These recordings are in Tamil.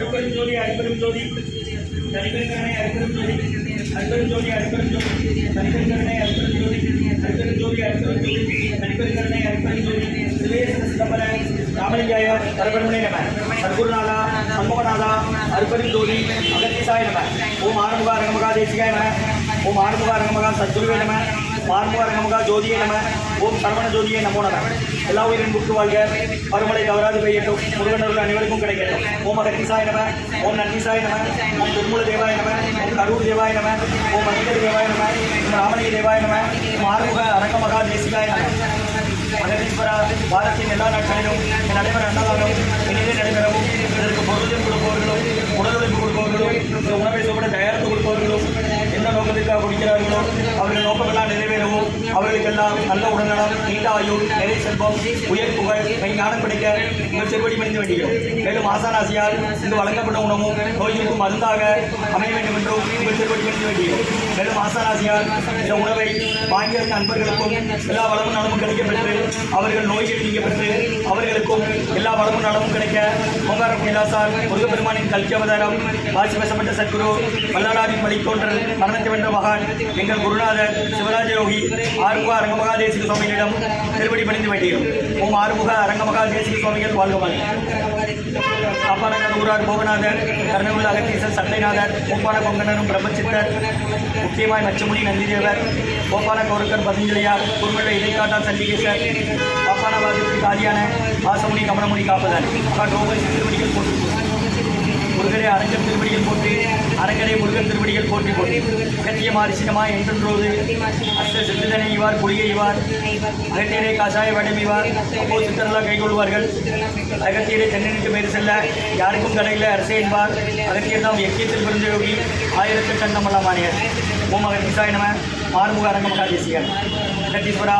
அருப்பெரும் ஜோதி அருப்பெரும் ஜோதி தனிபெருங்கரணை அருப்பெரும் ஜோதி அருப்பெரும் ஜோதி அருப்பெரும் ஜோதி தனிபெருங்கரணை அருப்பெரும் ஜோதி அருப்பெரும் ஜோதி அருப்பெரும் ஜோதி தனிபெருங்கரணை அருப்பெரும் ஜோதி சிவேச சிதம்பர ராமலிங்காய பரபரமணே நம சர்க்குருநாதா சண்முகநாதா அருப்பெரும் ஜோதி அகத்தீசாய நம ஓம் ஆறுமுக அரங்கமகா தேசிகாய நம ஓம் ஆறுமுக அரங்கமகா சத்குருவே நம ஆறுமுக அரங்கமகா ஜோதியே நம ஓம் சரவண ஜோதியே நமோ நம. எல்லா உயிரின் புக்கு வாழ்க. பருமலை தவறாது பெய்யட்டும். முருகனர்கள் அனைவருக்கும் கிடைக்கட்டும். ஓம் அகத்தீசாய நம ஓம் நந்தீசாய நம ஓம் திருமூல தேவாய நம ஓம் கரூர் தேவாய நம ஓம் மனிதர் தேவாய நம ஓம் ராமலிங்க தேவாய நம ஓம் ஆறுமுக அரங்கமகா தேசிகாய நம. மகதீஸ்வரா பாரத்தின் எல்லா நாட்களிலும் என் அனைவர் அன்னதானம் இருக்கிறார்களோ? அவர்கள் நோக்கமெல்லாம் நிறைவேறவும். அவர்களுக்கெல்லாம் நல்ல உடல்நலம் நீண்ட ஆயுள் நிறை செல்வம் உயர் புகழ் ஞானம் கிடைக்க உங்கள் திருவடி மணிந்து வேண்டுகிறோம் மேலும் ஆசாராசியால் இங்கு வழங்கப்பட்ட உணவும் நோய்களுக்கு மருந்தாக அமைய வேண்டும் என்றும் உங்கள் திருவடி மணிந்து வேண்டுகிறோம் மேலும் ஆசாராசியார் இந்த உணவை வாங்கியிருந்த நண்பர்களுக்கும் எல்லா வளமும் நலமும் கிடைக்க பெற்று அவர்கள் நோய்கள் நீங்க பெற்று அவர்களுக்கும் எல்லா வளமும் நலமும் கிடைக்க மங்காரம் கைலாசார் முருகப்பெருமானின் கல்கி அவதாரம் வாசி வசப்பட்ட சத்குரு வல்லாராவின் வழித்தோன்றல் மரணத்தை வென்ற மகான் எங்கள் குருநாதர் சிவராஜ யோகி ஆறுமுக அரங்கமகா தேசிக சுவாமிகளிடம் திருவடி பணிந்து வேண்டியும் ஓம் ஆறுமுக அரங்கமகா தேசிக சுவாமிகள் வாழ்கவாள் காப்பாநகர் ஊரார் போகநாதர் கர்ணகுல அகத்தீசர் சட்டைநாதர் கோப்பான கொங்கணரும் பிரம்மச்சித்தர் முக்கியமாய் நச்சமுடி நந்திதேவர் கோபால கௌரக்கர் பதஞ்சலியார் குறுமலை இடைக்காட்டார் சண்டிகேசர் பாப்பானவாதத்துக்கு காலியான வாசமுனி கமலமுனி காப்பதர் காட்டோபரி திருவடிகள் போட்டு முருகரே அரங்கன் திருவடிகள் போட்டு அரங்கரே முருகன் திருவடிகள் போட்டு போட்டு அகத்திய மாரிசினமா என்றென்றோது அஷ்ட சித்திதனை இவார் புலியை இவார் அகத்தியரை காசாய வடம் இவார் அப்போ சித்தரெல்லாம் கைகொள்வார்கள் அகத்தியரை தென்னனுக்கு மேறு செல்ல யாருக்கும் கடையில் அரசே என்பார். அகத்தியர் தாம் எக்கியத்தில் பிறந்த யோகி ஆயிரத்து கண்ணமல்லாம் ஓம் அகத்திசாய நம. ஆறுமுக அரங்க மகாதேசிகா அகத்தீஸ்வரா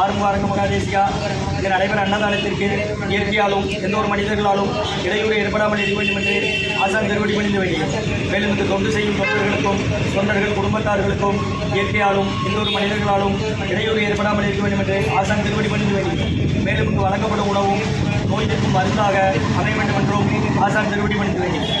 ஆறுமுக அரங்க மகாதேசிகா இங்கு நடைபெற அன்னதானத்திற்கு இயற்கையாலும் எந்த ஒரு மனிதர்களாலும் இடையூறு ஏற்படாமல் இருக்க வேண்டும் என்று ஆசான் திருவடி பணிந்து வேண்டியும் மேலும் இந்த தொண்டு செய்யும் தொண்டர்களுக்கும் தொண்டர்கள் குடும்பத்தார்களுக்கும் இயற்கையாலும் எந்த ஒரு மனிதர்களாலும் இடையூறு ஏற்படாமல் இருக்க வேண்டும் என்று ஆசான் திருவடி பணிந்து வேண்டியும் மேலும் இங்கு வழங்கப்படும் உணவும் நோய் தீர்க்கும் மருந்தாக அமைய வேண்டும் என்றும் ஆசான் திருவடி பணிந்து வேண்டியும்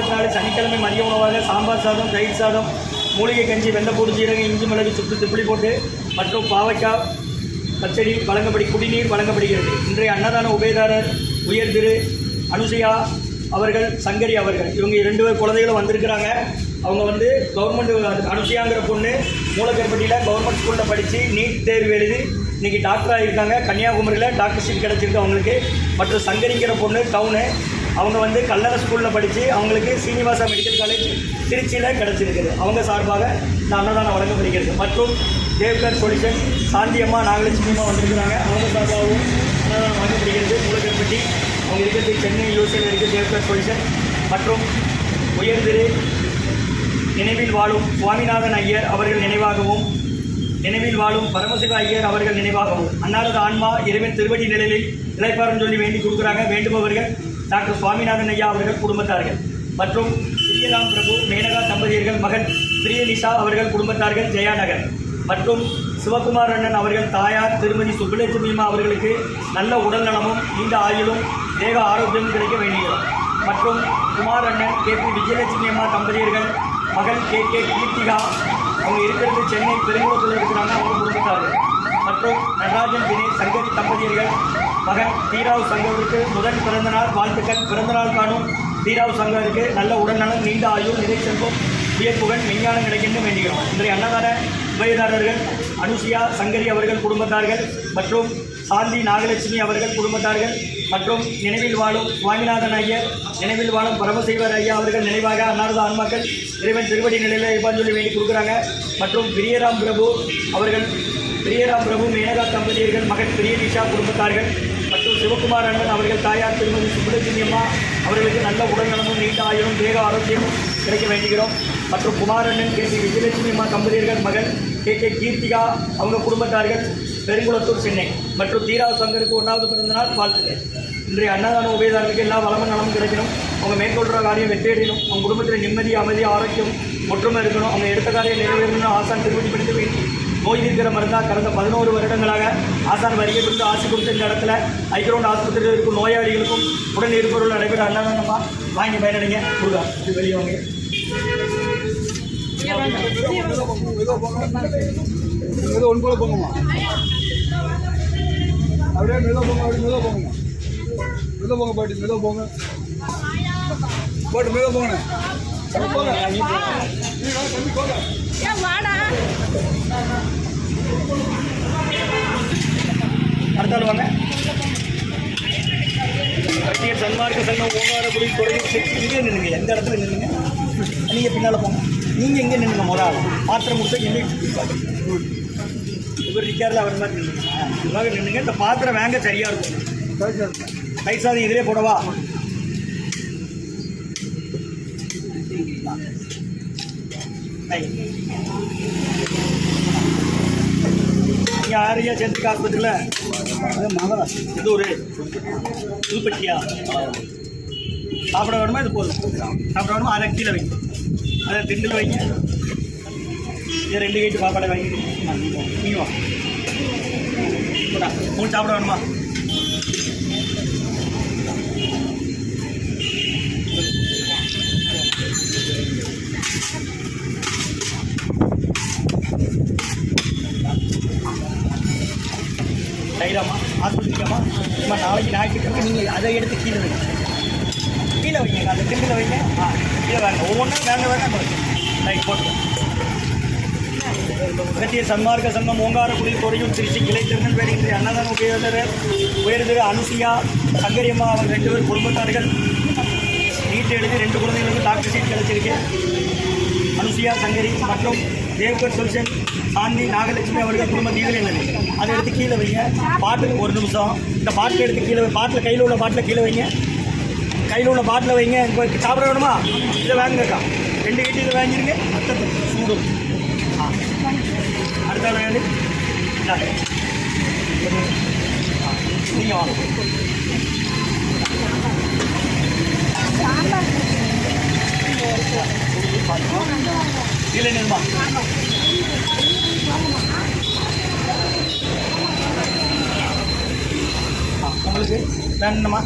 இருபத்தி நாலு சனிக்கிழமை மதிய உணவாக சாம்பார் சாதம் தயிர் சாதம் மூலிகை கஞ்சி வெந்தப்பூடு சீரகம் இஞ்சி மிளகு சுற்று திப்பிலி போட்டு மற்றும் பாவக்காய் பச்சடி வழங்கப்படி குடிநீர் வழங்கப்படுகிறது. இன்றைய அன்னதான உபயதாரர் உயர் திரு அனுசயா அவர்கள் சங்கரி அவர்கள் இவங்க இரண்டு பேர் குழந்தைகளும் வந்திருக்கிறாங்க. அவங்க வந்து கவர்மெண்ட் அனுசையாங்கிற பொண்ணு மூலக்கற்பட்டியில் கவர்மெண்ட் ஸ்கூலில் படித்து நீட் தேர்வு எழுதி இன்றைக்கி டாக்டராக இருக்காங்க கன்னியாகுமரியில் டாக்டர் சீட் கிடச்சிருக்கு அவங்களுக்கு. மற்றும் சங்கரிங்கிற பொண்ணு டவுனு அவங்க வந்து கல்லறை ஸ்கூலில் படித்து அவங்களுக்கு சீனிவாசா மெடிக்கல் காலேஜ் திருச்சியில் கிடச்சிருக்குது. அவங்க சார்பாக இந்த அன்னதானம் வழங்கப்படுகிறது. மற்றும் தேவ்கர் சொல்யூஷன் சாந்தியம்மா நாகலட்சுமியம்மா வந்திருக்கிறாங்க. அவங்க சார்பாகவும் அன்னதானம் வழங்கப்படுகிறது. மூலக்கற்பட்டி அவங்க இருக்கிறது சென்னை யூசியில் இருக்குது தேவ்கர் சொல்யூஷன் மற்றும் உயர்ந்திரு நினைவில் வாழும் சுவாமிநாதன் ஐயர் அவர்கள் நினைவாகவும் நினைவில் வாழும் பரமசிவ ஐயர் அவர்கள் நினைவாகவும் அன்னாரது ஆன்மா இறைவன் திருவடி நிலையில் இளைப்பாரம் சொல்லி வேண்டி கொடுக்குறாங்க. வேண்டுபவர்கள் டாக்டர் சுவாமிநாதன் ஐயா அவர்கள் குடும்பத்தார்கள். மற்றும் ஸ்ரீராம் பிரபு மேனகா தம்பதியர்கள் மகன் பிரியனிஷா அவர்கள் குடும்பத்தார்கள் ஜெயாநகர். மற்றும் சிவகுமார் அண்ணன் அவர்கள் தாயார் திருமதி சுப்புலட்சுமி அம்மா அவர்களுக்கு நல்ல உடல் நலமும் நீண்ட ஆயுளும் தேக ஆரோக்கியமும் கிடைக்க வேண்டுகிறோம். மற்றும் குமார் அண்ணன் கே. பி. விஜயலட்சுமி அம்மா தம்பதியர்கள் மகள் கே. கே. கீர்த்திகா அவங்க இருக்கிறது சென்னை பெருங்குளத்தில் இருக்கிறாங்க அவங்க குடும்பத்தார்கள். மற்றும் நடராஜன் தினேஷ் சங்கரி தம்பதியர்கள் மகன் தீராவ் சங்கருக்கு முதல் பிறந்தநாள் வாழ்த்துக்கள். பிறந்தநாள் காணும் தீராவ் சங்கருக்கு நல்ல உடல்நலம் நீண்ட ஆயுள் நிறை செல்வம் உயர்ப்புகள் விஞ்ஞானம் கிடைக்கின்ற வேண்டுகிறோம். இன்றைய அன்னதான உபயதாரர்கள் அனுசியா சங்கரி அவர்கள் குடும்பத்தார்கள் மற்றும் சாந்தி நாகலட்சுமி அவர்கள் குடும்பத்தார்கள் மற்றும் நினைவில் வாழும் சுவாமிநாதன் ஐயர் நினைவில் வாழும் பரமசைவர் ஐயா அவர்கள் நினைவாக அன்னாரது ஆன்மாக்கள் இறைவன் திருவடி நிலையில் இருப்பான்னு சொல்லி வேண்டி கொடுக்குறாங்க. மற்றும் பிரியராம் பிரபு அவர்கள் பிரியராம் பிரபு மேனகா தம்பதியர்கள் மகன் பிரியனிஷா குடும்பத்தார்கள் மற்றும் சிவகுமார் அண்ணன் அவர்கள் தாயார் திருமதி சுப்புலட்சுமி அம்மா அவர்களுக்கு நல்ல உடல்நலமும் நீண்ட ஆயுளும் தேக ஆரோக்கியமும் கிடைக்க வேண்டுகிறோம். மற்றும் குமாரண்ணன் கே. சி. விஜயலட்சுமி அம்மா தம்பதியர்கள் மகன் கே. கே. கீர்த்திகா அவங்க குடும்பத்தார்கள் பெருங்குளத்தூர் சென்னை. மற்றும் தீரா சங்கருக்கு ஒன்றாவது பிறந்தநாள் வாழ்த்துக்கள். இன்றைய அன்னதான உபயதாரர்களுக்கு எல்லா வளமும் நலமும் கிடைக்கணும். அவங்க மேற்கொள்கிற காரியம் வெற்றியடையணும். அவங்க குடும்பத்தில் நிம்மதி அமைதி ஆரோக்கியம் ஒற்றுமை இருக்கணும். அவங்க எடுத்த காரியம் நிறைவேறணும்னு ஆசான் திருப்பதிப்படுத்த வேண்டி நோய் இருக்கிற மருந்தா கடந்த பதினோரு வருடங்களாக ஆசான் வருகை கொடுத்து ஆசி கொடுத்த இந்த இடத்துல ஐக்கிரோண்ட் ஆஸ்பத்திரியில் இருக்கும் நோயாளிகளுக்கும் உடன் இருப்பவர்கள் நடைபெற அன்னதானமா வாங்கி பயனடைங்க. முருகா இது வெளியே வாங்க. மெதுவா ஒன் போல போங்கம்மா. அப்படியே மெதுவா போங்க அப்படியே மெதுவா போங்கம்மா. மெதுவா போங்க பாட்டி மெதுவா போங்க. பாட்டு மெதுவா போங்கண்ணே. போங்க. நீ வாங்க, தம்பி போங்க அடுத்தாள் வாங்க. கட்டிய சன்மார்க்க சங்கம் ஓங்காரக்குடி குறையும் இங்கே நின்றுங்க எந்த இடத்துல நின்றுங்க நீங்கள் பின்னால் போங்க. நீங்கள் எங்கே நின்றுங்க முதல் பாத்திரம் கொடுத்து எங்கே இவர் நிற்காரில் அவர் மாதிரி நின்றுங்க நின்றுங்க இந்த பாத்திரம் வாங்க சரியாக இருக்கும். பைசா சார் இதிலே போடவா? கை. நீங்க யாரையா சேர்த்துக்க ஆஸ்பத்திரியில் இது ஒரு புதுப்பட்டியா? சாப்பிட வேணுமா? இது போதும். சாப்பிட வேணுமா? அதை கீழே வைங்க. அதை திண்டில் வைங்க. இது ரெண்டு கேட்டு சாப்பாடை வாங்கி நீங்கள் வா. மூணு சாப்பிட வேணுமா? தைராமா ஆஸ்பத்திரிக்காமா நம்ம நாளைக்கு ஞாயிற்றுக்கிழமை நீங்கள் அதை எடுத்து கீழே வைங்க. கீழே வைங்க அந்த திண்டில் வைங்க. ஆ கீழே வாங்க ஒவ்வொன்றும் வேங்க வேங்க ரைட் போட்டு அகத்திய சன்மார்க்க சங்கம் ஓங்காரக்குடி துறையூர் திருச்சி கிளை திருநெல்வேலி இன்றைய அன்னதான உபயோகர் உயர்திரு அனுசியா சங்கரியம்மா அவங்க ரெண்டு பேர் குடும்பத்தார்கள். நீட் எழுதி ரெண்டு குழந்தைகளுக்கு டாக்டர் சீட் கிடைச்சிருக்கு. அனுசியா சங்கரி மற்றும் தேவ்கர் சொல்சன் சாந்தி நாகலட்சுமி அவர்கள் குடும்ப தீவில் அதை எடுத்து கீழே வைங்க. பாட்டுக்கு ஒரு நிமிஷம். இந்த பாட்டில் எடுத்து கீழே பாட்டில் கையில் உள்ள பாட்டில் கீழே வைங்க. கையில் உள்ள பாட்டில் வைங்க. இப்போ சாப்பிட வேணுமா? இதை வாங்குங்கக்கா ரெண்டு வீட்டு இதை வாங்கிருங்க. அத்தத்தை. சூடு. ஆ. அடுத்த வேலை நீங்கள் வாங்க. ஆ, நீங்க இல்லை நிர்மா. ஆ, உங்களுக்கு வேணுமா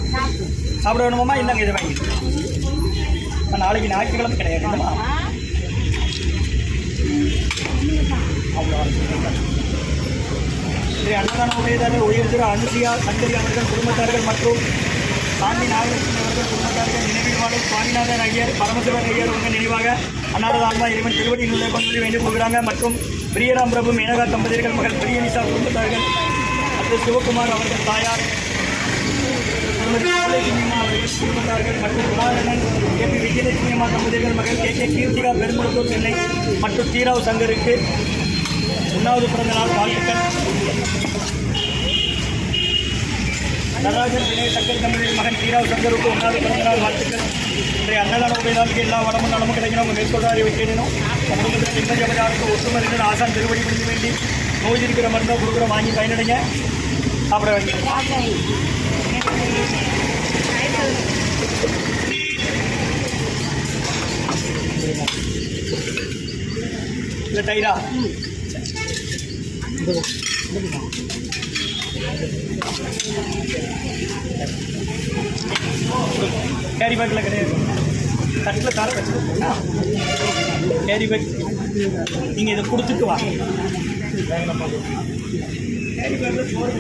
சாப்பிட வேணுமாம்மா? இந்தாங்க இதை வாங்கி. நாளைக்கு ஞாயிற்றுக்கிழமை கிடையாது. இல்லைம்மா அவ்வளோ இன்றைய அன்னதான உபயதாரர் உயர் திரு அனுசியா சங்கரி அவர்கள் குடும்பத்தார்கள் மற்றும் சாந்தி நாகலட்சுமி அவர்கள் குடும்பத்தார்கள் நினைவில் வாழும் சுவாமிநாதன் ஐயர் பரமசிவன் ஐயர் உங்கள் நினைவாக அன்னாரது ஆன்மா இறைவன் திருவடி நிலை கொண்டு வேண்டிக் கொள்கிறாங்க மற்றும் பிரியராம் பிரபு மேனகா தம்பதியர்கள் மகள் பிரியனிசா குடும்பத்தார்கள் மற்றும் சிவகுமார் அவர்கள் தாயார் திருமதி சுப்புலட்சுமியம்மா அவர்கள் குடும்பத்தார்கள் மற்றும் குமாரனன் கே பி விஜயலட்சுமி அம்மா தம்பதியர்கள் மகள் கே கே கீர்த்திகா பெரும்புத்தூர் சென்னை மற்றும் தீராவ் சங்கருக்கு உண்ணாவது பிறந்த நாள் வாழ்த்துக்கள். நடராஜன் வினய சங்கர் தமிழின் மகன் தீராவ் சங்கருக்கு உண்ணாவது பிறந்தநாள் வாழ்த்துக்கள். இன்றைய அன்னதான உபயதாருக்கு எல்லா வளமும் நலமும் கிடைக்கணும் அவங்க மேற்கொள்ளாரி வைக்கணும் குடும்பத்தில் நிம்மதி அமைதியாக ஒற்றுமை இருந்து ஆசான் திருவடி பிடிக்க வேண்டி நோய் இருக்கிற மருந்தை கொடுக்குற வாங்கி பயனடைங்க. சாப்பிட வேண்டிய இல்லை டைரா கேரி பேக்கில் கிடையாது. தட்டில் தர வச்சுருக்கா கேரி பேக் நீங்கள் இதை கொடுத்துட்டு வாங்க. கேரி பேக்கில் சோறு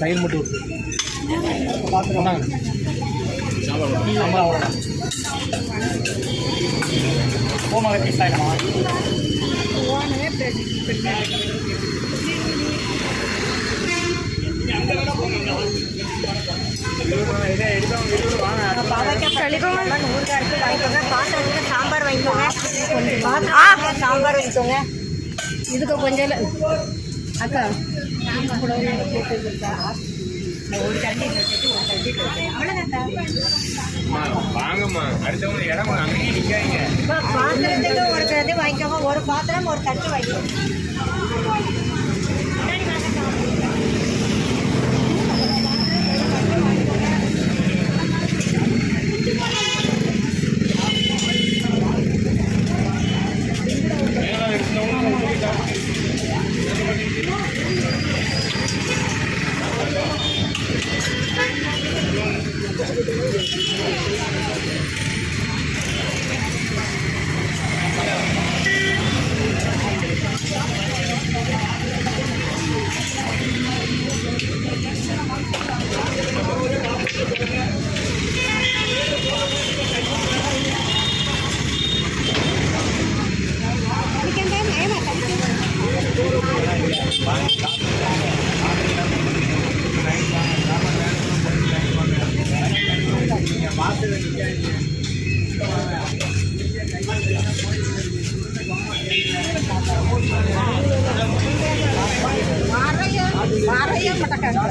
சைன் மட்டும் விட்டு பார்த்துக்கோங்க நம்ம அவ்வளோதான் போமா வெட்டி சாயிடமா சாம்பார் வாங்கிக்கோங்க ஆ சாம்பார் வாங்கிக்கோங்க இதுக்கு கொஞ்சம் இல்ல. அக்கா வாங்கம்மா. அடுத்தவங்க இடம் அங்கேயே நிக்காதீங்க. பாத்திரத்துக்கு ஒருத்தர் வாங்கிக்கோங்க. ஒரு பாத்திரம் ஒரு தட்டு வாங்கிக்கோங்க. வாரையே மட்டக்காங்க